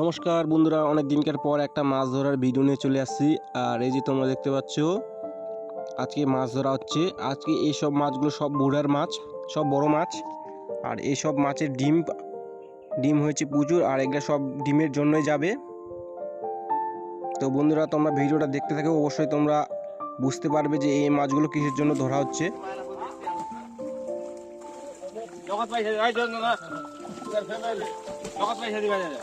নমস্কার বন্ধুরা, অনেক দিনকার পর একটা মাছ ধরার ভিডিও নিয়ে চলে আসছি। আর এই যে তোমরা দেখতে পাচ্ছ, আজকে মাছ ধরা হচ্ছে। আজকে এই সব মাছগুলো সব বুড়ার মাছ, সব বড় মাছ। আর এই সব মাছের ডিম ডিম হয়েছে প্রচুর, আর এগুলো সব ডিমের জন্যই যাবে। তো বন্ধুরা, তোমরা ভিডিওটা দেখতে থাকো, অবশ্যই তোমরা বুঝতে পারবে যে এই মাছগুলো কিসের জন্য ধরা হচ্ছে। জগৎ ফ্যামিলি জগৎ যা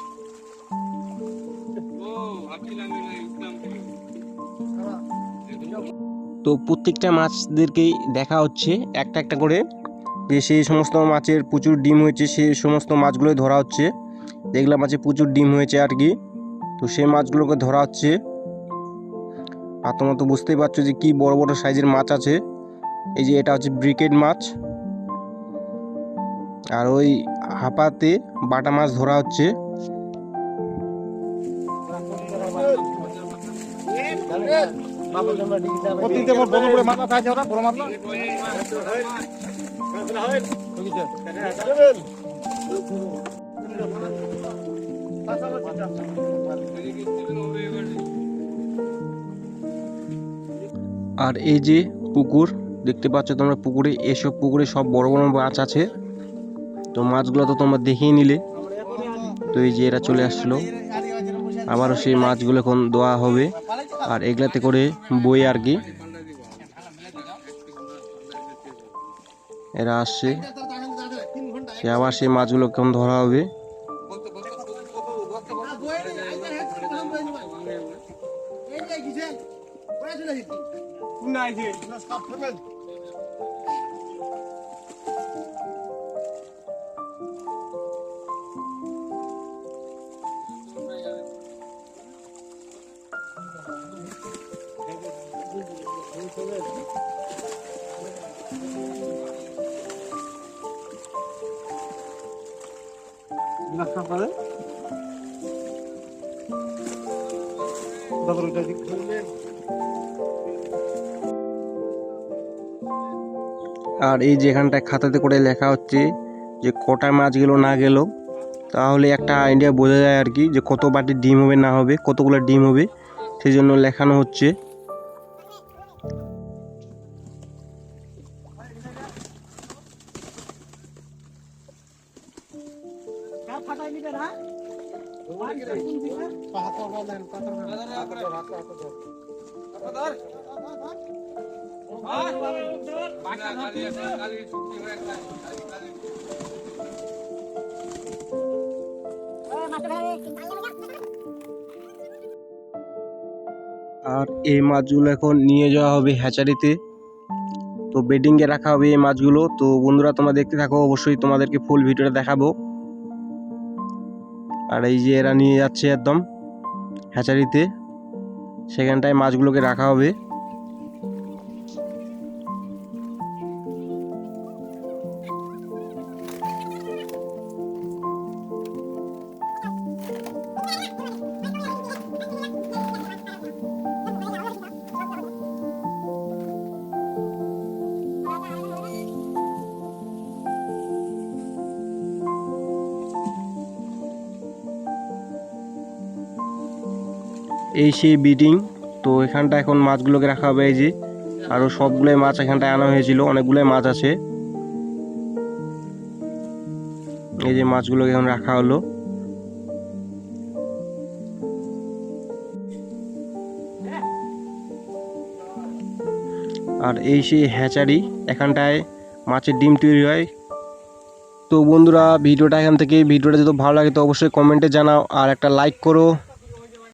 তো প্রত্যেকটা মাছদেরকেই দেখা হচ্ছে, একটা একটা করে। যে সেই সমস্ত মাছের প্রচুর ডিম হয়েছে সেই সমস্ত মাছগুলোই ধরা হচ্ছে। যেগুলো মাছে প্রচুর ডিম হয়েছে আর কি। তো সেই মাছগুলোকে ধরা হচ্ছে। আর তোমরা তো বুঝতেই পারছ যে কি বড় বড় সাইজের মাছ আছে। এই যে এটা হচ্ছে ব্রিকেট মাছ। আর ওই হাঁপাতে বাটা মাছ ধরা হচ্ছে। আর এই যে পুকুর, দেখতে পাচ্ছ তোমরা পুকুরে, এসব পুকুরে সব বড় বড় মাছ আছে। তো মাছগুলো তো তোমরা দেখেই নিলে। তো এই যে এরা চলে আসলো। আবারও সেই মাছগুলো এখন দেওয়া হবে। আর এগুলাতে করে বই আর কি। এরা আসছে। সে আবার সেই মাছগুলো কেমন ধরা হবে। আর এই যেখানটায় খাতাতে করে লেখা হচ্ছে যে কটা মাছ গেল, না গেল, তাহলে একটা আইডিয়া বোঝা যায় আর কি যে কত বাটি ডিম হবে, না হবে, কতগুলো ডিম হবে, সেই জন্য লেখানো হচ্ছে। আর এই মাছগুলো এখন নিয়ে যাওয়া হবে হ্যাচারিতে। তো বেডিংয়ে রাখা হবে এই মাছগুলো। তো বন্ধুরা, তোমরা দেখতে থাকো, অবশ্যই তোমাদেরকে ফুল ভিডিওটা দেখাবো। আর এই যে এরা নিয়ে যাচ্ছে একদম হ্যাচারিতে সেখানটায় মাছগুলোকে রাখা হবে। এই সেই বিডিং। তো এখানটা এখন মাছগুলোকে রাখা হবে এই যে। আরও সবগুলোই মাছ এখানটায় আনা হয়েছিল, অনেকগুলোই মাছ আছে। এই যে মাছগুলোকে এখন রাখা হলো। আর এই সেই হ্যাচারি, এখানটায় মাছের ডিম তৈরি হয়। তো বন্ধুরা, ভিডিওটা এখান থেকে, ভিডিওটা যদি ভালো লাগে তো অবশ্যই কমেন্টে জানাও, আর একটা লাইক করো।